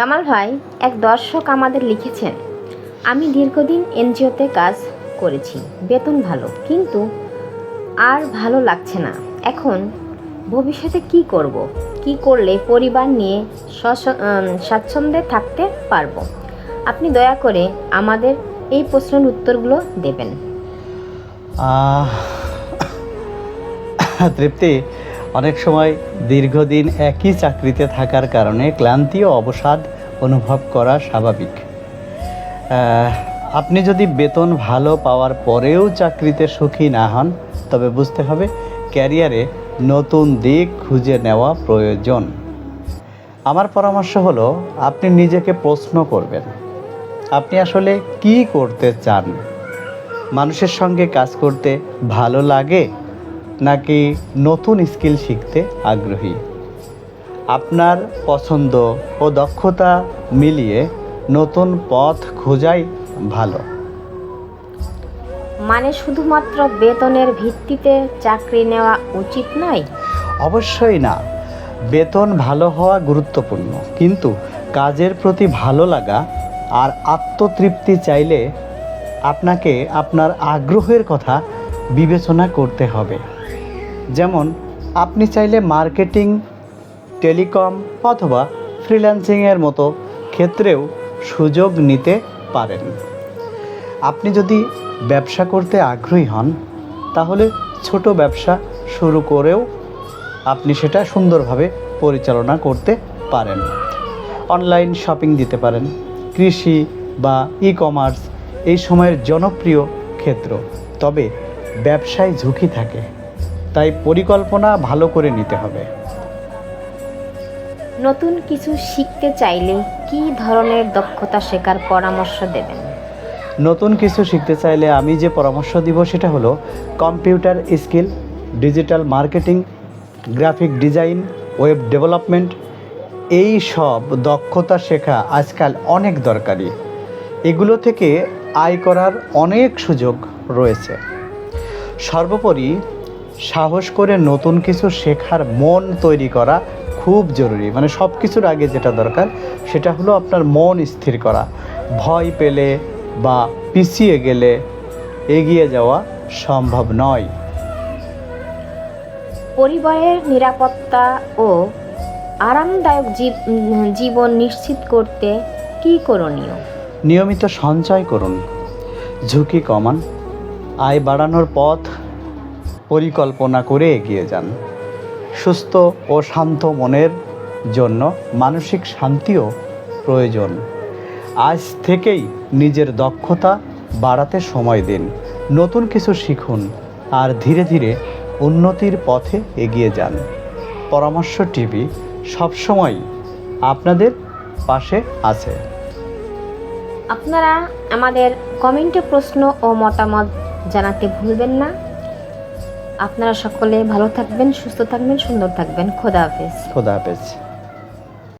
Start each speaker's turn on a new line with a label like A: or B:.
A: কামাল ভাই এক দর্শক আমাদের লিখেছেন, আমি দীর্ঘদিন এনজিওতে কাজ করেছি, বেতন ভালো, কিন্তু আর ভালো লাগছে না। এখন ভবিষ্যতে কি করব? কি করলে পরিবার নিয়ে স্বাচ্ছন্দ্যে থাকতে পারব? আপনি দয়া করে আমাদের এই প্রশ্নের উত্তরগুলো দেবেন।
B: তৃপ্তি অনেক সময় দীর্ঘদিন একই চাকরিতে থাকার কারণে ক্লান্তি ও অবসাদ অনুভব করা স্বাভাবিক। আপনি যদি বেতন ভালো পাওয়ার পরেও চাকরিতে সুখী না হন, তবে বুঝতে হবে ক্যারিয়ারে নতুন দিক খুঁজে নেওয়া প্রয়োজন। আমার পরামর্শ হলো, আপনি নিজেকে প্রশ্ন করবেন, আপনি আসলে কি করতে চান? মানুষের সঙ্গে কাজ করতে ভালো লাগে নাকি নতুন স্কিল শিখতে আগ্রহী। আপনার পছন্দ ও দক্ষতা মিলিয়ে নতুন পথ খোঁজাই ভালো।
A: মানে শুধুমাত্র বেতনের ভিত্তিতে চাকরি নেওয়া উচিত নয়?
B: অবশ্যই না। বেতন ভালো হওয়া গুরুত্বপূর্ণ কিন্তু কাজের প্রতি ভালো লাগা আর আত্মতৃপ্তি চাইলে আপনাকে আপনার আগ্রহের কথা বিবেচনা করতে হবে। যেমন, আপনি চাইলে মার্কেটিং, টেলিকম অথবা ফ্রিল্যান্সিংয়ের মতো ক্ষেত্রেও সুযোগ নিতে পারেন। আপনি যদি ব্যবসা করতে আগ্রহী হন, তাহলে ছোট ব্যবসা শুরু করেও আপনি সেটা সুন্দরভাবে পরিচালনা করতে পারেন। অনলাইন শপিং দিতে পারেন, কৃষি বা ই কমার্স এই সময়ের জনপ্রিয় ক্ষেত্র। তবে ব্যবসায় ঝুঁকি থাকে। তাই পরিকল্পনা ভালো করে নিতে হবে।
A: নতুন কিছু শিখতে চাইলে কি ধরনের দক্ষতা শেখার পরামর্শ দেবেন?
B: নতুন কিছু শিখতে চাইলে আমি যে পরামর্শ দিব সেটা হলো computer skill digital marketing graphic design web development এই সব দক্ষতা শেখা আজকাল অনেক দরকারি। এগুলো থেকে আয় করার অনেক সুযোগ রয়েছে। সর্বোপরি সাহস করে নতুন কিছু শেখার মন তৈরি করা খুব জরুরি। মানে সব কিছুর আগে যেটা দরকার সেটা হলো আপনার মন স্থির করা। ভয় পেলে বা পিছিয়ে গেলে এগিয়ে যাওয়া সম্ভব নয়।
A: পরিবারের নিরাপত্তা ও আরামদায়ক জীব- জীবন নিশ্চিত করতে কি করণীয়?
B: নিয়মিত সঞ্চয় করুন। ঝুঁকি কমান। আয় বাড়ানোর পথ পরিকল্পনা করে এগিয়ে যান। সুস্থ ও শান্ত মনের জন্য মানসিক শান্তিও প্রয়োজন। আজ থেকেই নিজের দক্ষতা বাড়াতে সময় দিন। নতুন কিছু শিখুন আর ধীরে ধীরে উন্নতির পথে এগিয়ে যান। পরামর্শ টিভি সবসময় আপনাদের পাশে আছে।
A: আপনারা আমাদের কমেন্টে প্রশ্ন ও মতামত জানাতে ভুলবেন না। আপনারা সকলে ভালো থাকবেন সুস্থ থাকবেন সুন্দর থাকবেন। খোদা হাফেজ।
B: খোদা হাফেজ।